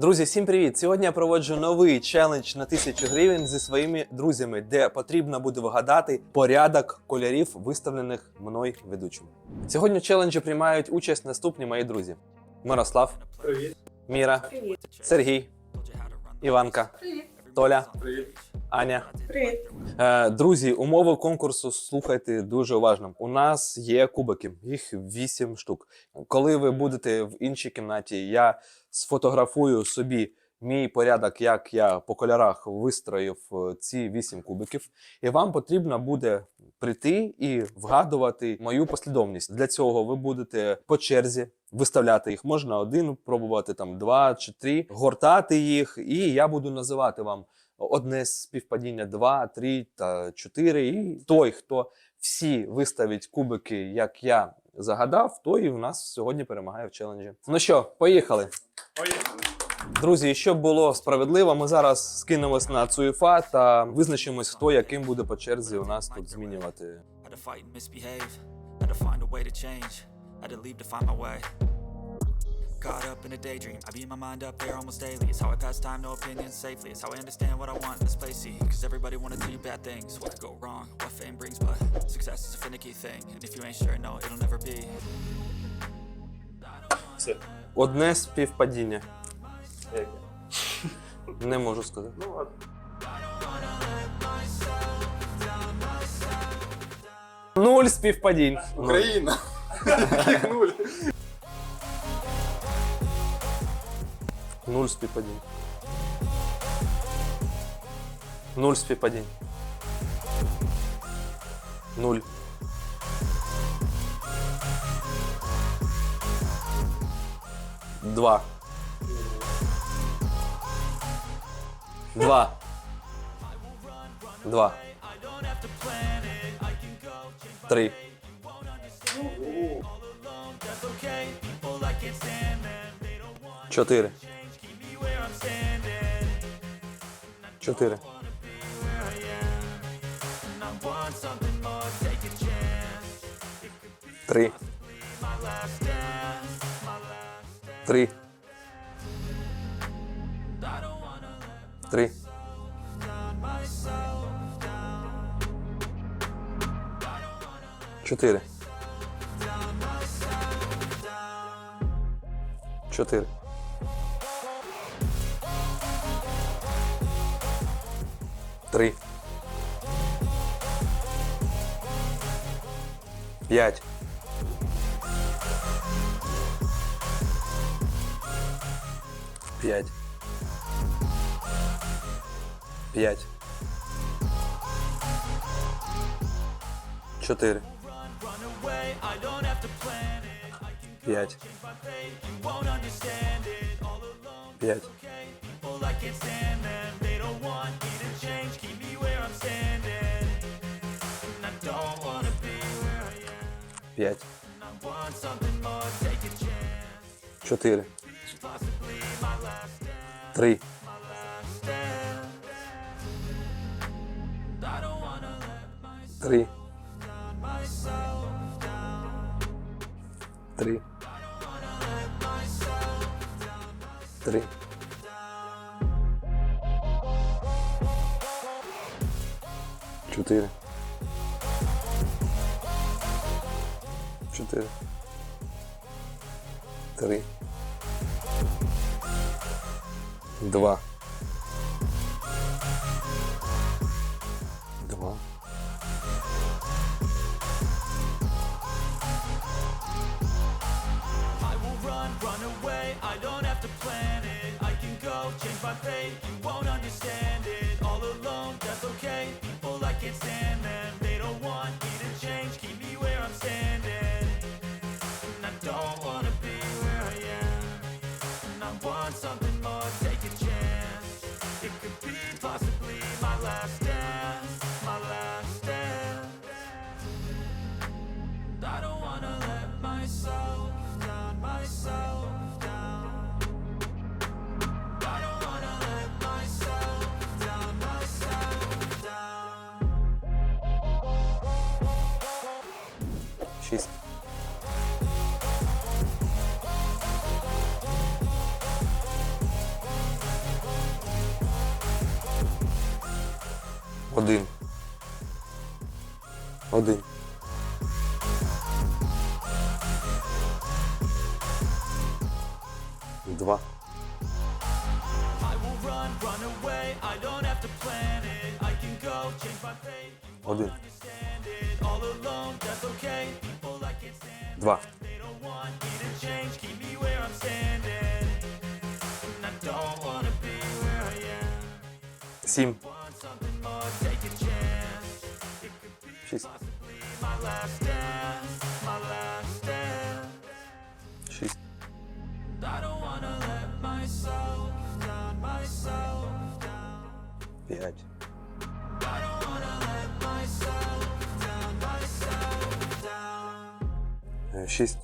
Друзі, всім привіт! Сьогодні я проводжу новий челендж на 1000 гривень зі своїми друзями, де потрібно буде вигадати порядок кольорів, виставлених мною ведучим. Сьогодні в челенджі приймають участь наступні мої друзі: Мирослав, Привіт. Міра, Привіт. Сергій, Іванка, Привіт. Толя, Привіт. Аня. Привіт. Е, Друзі, умови конкурсу слухайте дуже уважно. У нас є кубики, їх 8 штук. Коли ви будете в іншій кімнаті, я сфотографую собі мій порядок, як я по кольорах вистроїв е, ці 8 кубиків, і вам потрібно буде прийти і вгадувати мою послідовність. Для цього ви будете по черзі виставляти їх. Можна один пробувати, там два чи три, гортати їх, і я буду називати вам одне співпадіння, два, три та чотири. І той, хто всі виставить кубики, як я загадав, той у нас сьогодні перемагає в челенджі. Ну що, поїхали. Поїхали. Друзі, щоб було справедливо, ми зараз скинемось на ЦУЄФА та визначимось, хто яким буде по черзі у нас тут змінювати. Had to fight and misbehave, had to find a way to change, had to leave to find my way. Caught up in a daydream, I beat my mind up there almost daily. It's how I pass time, no opinions safely. It's how I understand what I want in this place. See, cause everybody wanna do bad things. What could go wrong, what fame brings, but success is a finicky thing. And if you ain't sure, no, it'll never be. Все. Одне співпадіння. Яке? Не можу сказати. Ну ладно. Нуль співпадінь. Україна. Яких нуль. Нуль співпадінь. Нуль співпадінь. Нуль. Два. Два. Два. Три. Чотири. Чотири. Три. Три. Три. Чотири. Чотири. Три. П'ять. П'ять. П'ять. Чотири. П'ять. П'ять. П'ять. Чотири. Три. Три. Три. Три. Чотири. 4, 3, 2, 2, 1, something more, take a chance. It could be possibly my last dance, my last dance. I don't wanna let myself down, myself She's People I can't stand. Два. They myself down. Е, Шість.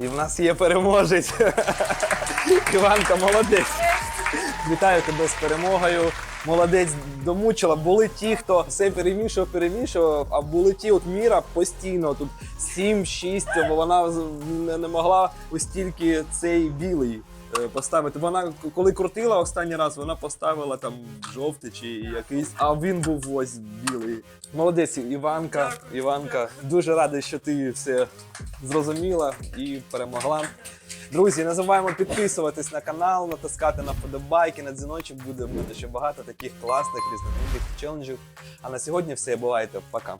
І в нас є переможець. Іванка, молодець. Вітаю тебе з перемогою. Молодець домучила. Були ті, хто все перемішував, перемішував, а були ті, от Міра постійно тут 7-6, бо вона не, могла ось тільки цей білий поставити. Вона коли крутила останній раз, вона поставила там жовтий чи якийсь, а він був ось білий. Молодець, Іванка. Іванка, дуже радий, що ти все зрозуміла і перемогла. Друзі, не забуваємо підписуватись на канал, натискати на вподобайки, на дзвіночок. Буде буде ще багато таких класних різноманітних челенджів. А на сьогодні все. Бувайте, пока.